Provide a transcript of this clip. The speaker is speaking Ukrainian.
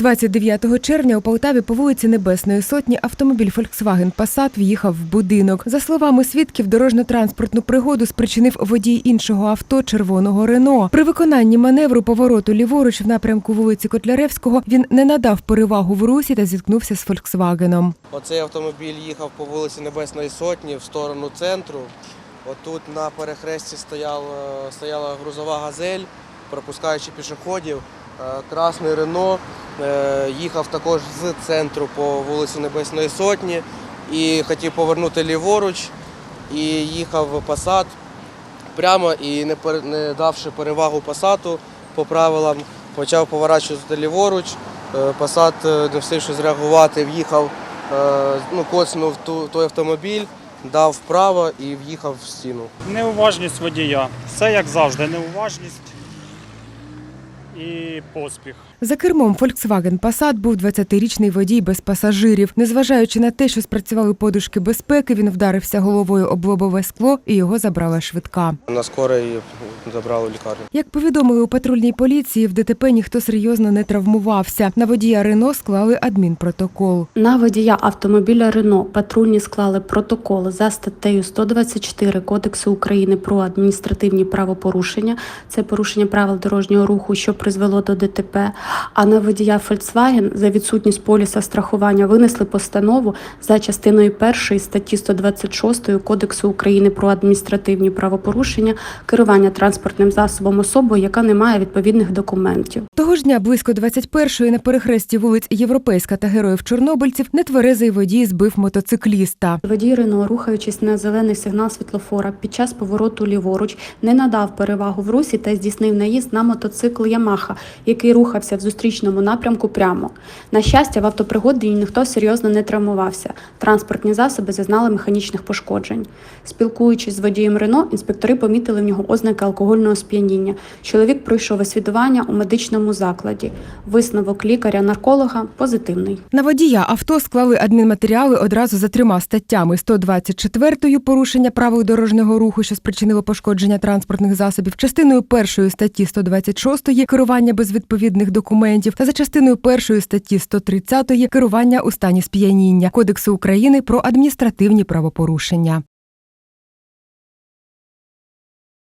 29 червня у Полтаві по вулиці Небесної Сотні автомобіль Volkswagen Passat в'їхав в будинок. За словами свідків, дорожньо-транспортну пригоду спричинив водій іншого авто червоного Рено. При виконанні маневру повороту ліворуч в напрямку вулиці Котляревського він не надав перевагу в русі та зіткнувся з Volkswagen. Оцей автомобіль їхав по вулиці Небесної Сотні в сторону центру. Отут на перехресті стояла, стояла грузова газель, пропускаючи пішоходів. Е, Красний Рено е, їхав також з центру по вулиці Небесної Сотні і хотів повернути ліворуч. І їхав Passat прямо і не, не давши перевагу Passat по правилам, почав поворачувати ліворуч. Е, Passat, е, не встигши зреагувати, в'їхав, е, ну, коцнув той автомобіль, дав вправо і в'їхав в стіну. Неуважність водія. Все як завжди, неуважність і поспіх. За кермом Volkswagen Passat був 20-річний водій без пасажирів. Незважаючи на те, що спрацювали подушки безпеки, він вдарився головою об лобове скло і його забрала швидка. На скорий забрали лікарню. Як повідомили у патрульній поліції, в ДТП ніхто серйозно не травмувався. На водія Рено склали адмінпротокол. На водія автомобіля Рено патрульні склали протокол за статтею 124 Кодексу України про адміністративні правопорушення. Це порушення правил дорожнього руху, що призвело до ДТП. А на водія Volkswagen за відсутність поліса страхування винесли постанову за частиною першої статті 126 Кодексу України про адміністративні правопорушення керування транспортним засобом особою, яка не має відповідних документів. Того ж дня близько 21-ї на перехресті вулиць Європейська та Героїв Чорнобильців нетверезий водій збив мотоцикліста. Водій Рено, рухаючись на зелений сигнал світлофора під час повороту ліворуч, не надав перевагу в русі та здійснив наїзд на мотоцикл Ямаха, який рухався в зустрічному напрямку прямо. На щастя, в автопригоді ніхто серйозно не травмувався. Транспортні засоби зазнали механічних пошкоджень. Спілкуючись з водієм Рено, інспектори помітили в нього ознаки алкогольного сп'яніння. Чоловік пройшов освідування у медичному закладі. Висновок лікаря-нарколога позитивний. На водія авто склали адмінматеріали одразу за трьома статтями: 124 порушення правил дорожнього руху, що спричинило пошкодження транспортних засобів, частиною першої статті 126 керування без відповідних документів та за частиною першої статті 130 керування у стані сп'яніння Кодексу України про адміністративні правопорушення.